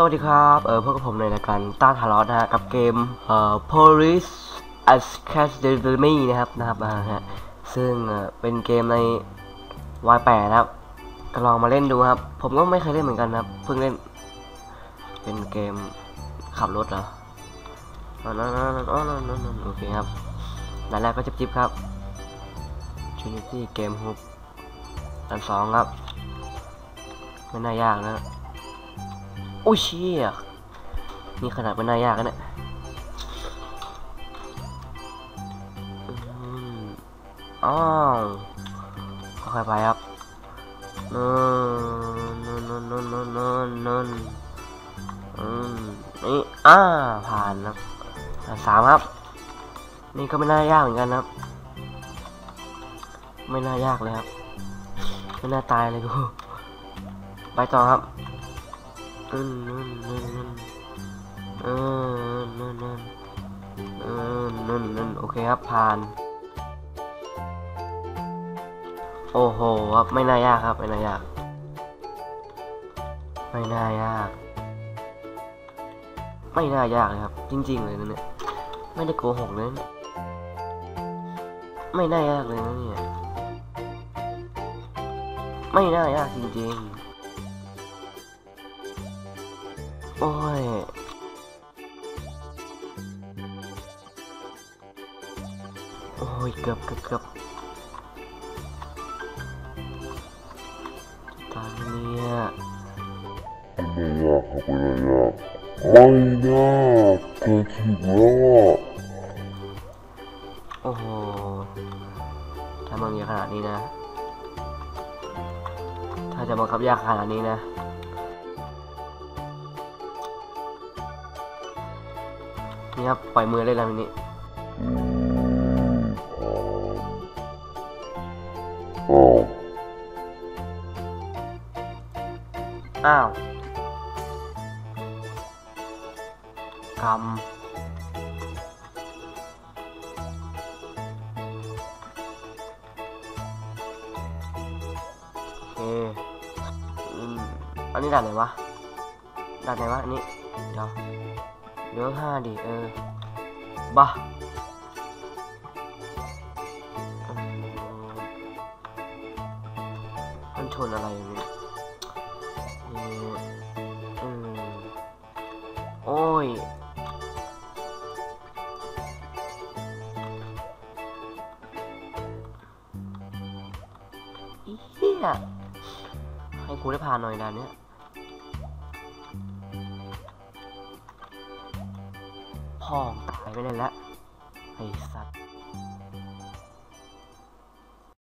สวัสดีครับ เออพวกบผมในรายการต้าทารอสนะฮะ กับเกม เอ่อ Police Academy นะครับ นะครับนะฮะ ซึ่งเอ่อเป็นเกมใน Y8 นะครับ ก็ลองมาเล่นดูครับ ผมก็ไม่เคยเล่นเหมือนกันนะครับ เพิ่งเล่น เป็นเกมขับรถเหรออ๋อนั่นนั่นนั่นนั่นโอเคครับด่านแรกก็จิบๆครับ Trinity Game Hub ด่านสองครับ ไม่น่ายากนะ อ้ยเชี่ยนี่ขนาดไม่น่ายากนะเนี่ยอ้าวค่อยๆไปครับนนนนนนนนนู่นนู่นนู่นอืมนี่อ้าผ่านนะด่านสามครับ นี่ก็ไม่น่ายากเหมือนกันนะครับ ไม่น่ายากเลยครับ ไม่น่าตายเลยกู ไปต่อครับ โอเคครับผ่าน โอ้โหครับไม่น่ายากครับ ไม่น่ายาก ไม่น่ายาก ไม่น่ายากเลยครับ จริง ๆ เลยนะเนี่ยไม่ได้โกหกเลยนะไม่น่ายากเลยนะเนี่ยไม่น่ายากจริง ๆ โอ้ยโอ้ยเกือบเกือบเกือบตายเนี่ยไม่ยากครับไม่ยากไม่ยากเกิดถึงแล้วอะโอ้โหถ้ามันยากขนาดนี้นะ ถ้าจะบังคับยากขนาดนี้นะ นี่ครับปล่อยมือเลยแล้วทีนี้อืมผ่านอ้าวกรรมโอเคอืมอันนี้ด่านไหนวะด่านไหนวะอันนี้ เดี๋ยว เยวห้าดิเออบ้ามันชนอะไรเนี่ยอืมโอ้ยเหี้ยให้กูได้ผ่านหน่อยด่านเนี้ย พ่องตายไปเลยละไอ้สัตว์